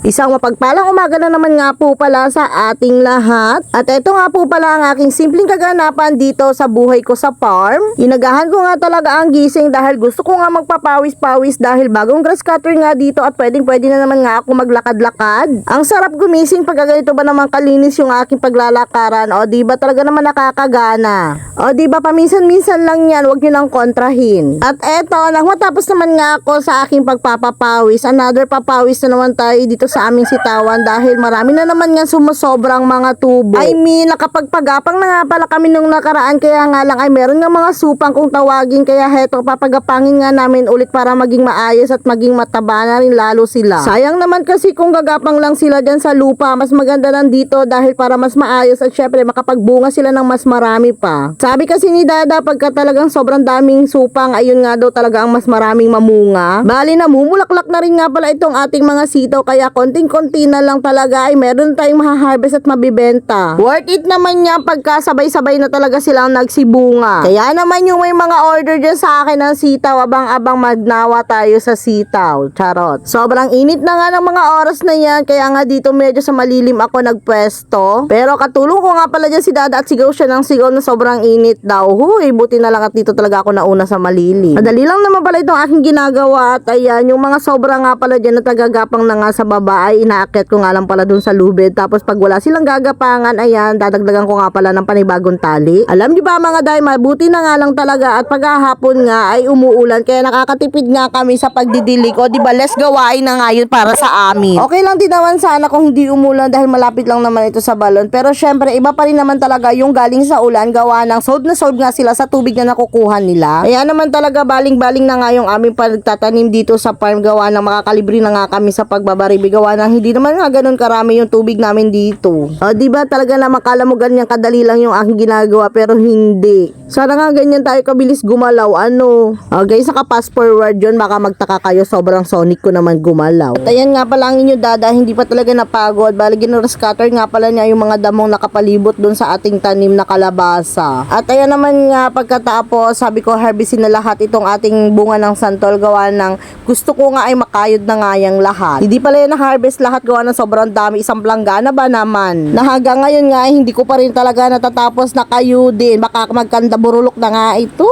Isang mapagpalang umaga na naman nga po pala sa ating lahat. At ito nga po pala ang aking simpleng kaganapan dito sa buhay ko sa farm. Inagahan ko nga talaga ang gising dahil gusto ko nga magpapawis-pawis dahil bagong grass cutter nga dito at pwedeng pwede na naman nga ako maglakad-lakad. Ang sarap gumising pag ganito ba naman kalinis yung aking paglalakaran o di ba talaga naman nakakagana. O di ba paminsan-minsan lang yan, wag nyo nang kontrahin. At eto, nang matapos naman nga ako sa aking pagpapapawis, another papawis na naman tayo dito sa aming sitawan dahil marami na naman nga sumusobrang mga tubo. I mean, nakapagpagapang na nga pala kami nung nakaraan kaya nga lang ay meron nga mga supang kung tawagin kaya heto papagapangin nga namin ulit para maging maayos at maging mataba na rin lalo sila. Sayang naman kasi kung gagapang lang sila dyan sa lupa, mas maganda lang dito dahil para mas maayos at syempre makapagbunga sila ng mas marami pa. Sabi kasi ni Dada pagka talagang sobrang daming supang, ayun nga daw talaga ang mas maraming mamunga. Bali na mumulaklak na rin nga pala itong ating mga sitaw kaya konting-konti na lang talaga ay meron tayong mahaharvest at mabibenta. Worth it naman niya pagka sabay-sabay na talaga silang nagsibunga. Kaya naman yung may mga order dyan sa akin ng sitaw, abang-abang magnawa tayo sa sitaw. Charot. Sobrang init na nga ng mga oras na yan, kaya nga dito medyo sa malilim ako nagpwesto. Pero katulong ko nga pala dyan si Dada at sigaw siya ng sigaw na sobrang init daw. Huy, buti na lang at dito talaga ako nauna sa malilim. Madali lang naman pala itong aking ginagawa at ayan, yung mga sobra nga pala dyan na tagagapang na nga sa baba ay inaakyat ko nga lang pala dun sa lubid. Tapos pag wala silang gagapangan, ayan, dadagdagan ko nga pala ng panibagong tali. Alam niyo ba mga day, mabuti na nga lang talaga at paghahapon nga ay umuulan kaya nakakatipid nga kami sa pagdidilig. O di ba, let's gawain na nga yun para sa amin. Okay lang din naman sana kung hindi umulan dahil malapit lang naman ito sa balon. Pero syempre, iba pa rin naman talaga yung galing sa ulan gawa ng sold na sold nga sila sa tubig na nakukuha nila. Kaya naman talaga baling-baling na nga yung aming pagtatanim dito sa farm gawa ng makakalibre na nga kami sa pagbabaribi gawa ng hindi naman nga ganun karami yung tubig namin dito. O di ba talaga na makala mo ganyan kadali lang yung aking ginagawa pero hindi. Sana nga ganyan tayo kabilis gumalaw ano. O guys, naka fast forward yun baka magtaka kayo sobrang sonic ko naman gumalaw. At ayan nga pala ang inyo dada hindi pa talaga napagod. Bali scatter nga pala niya yung mga damong nakapalibot dun sa ating tanim na kalabasa. At ayan naman nga pagkatapos sabi ko harvestin na lahat itong ating bunga ng santol gawa ng gusto ko nga ay makayod na nga yung lahat. Hindi pala yan na-harvest lahat gawa ng sobrang dami. Isang planggana ba naman? Na hanggang ngayon nga ay hindi ko pa rin talaga natatapos na kayo din. Baka magkanda burulok na nga ito.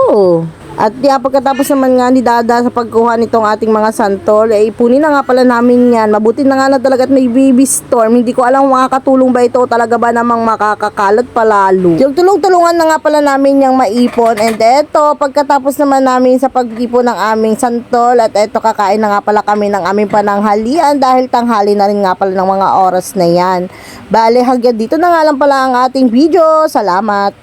At kaya pagkatapos naman nga ni Dada sa pagkuha nitong ating mga santol, eh ipunin na nga pala namin yan. Mabuti na nga na talaga at may baby storm. Hindi ko alam makakatulong ba ito o talaga ba namang makakakalat palalo. Yung tulong-tulungan na nga pala namin yung maipon. And eto, pagkatapos naman namin sa pag-ipon ng aming santol at eto kakain na nga pala kami ng aming pananghalian dahil tanghali na rin nga pala ng mga oras na yan. Bale, hanggang dito na nga lang pala ang ating video. Salamat!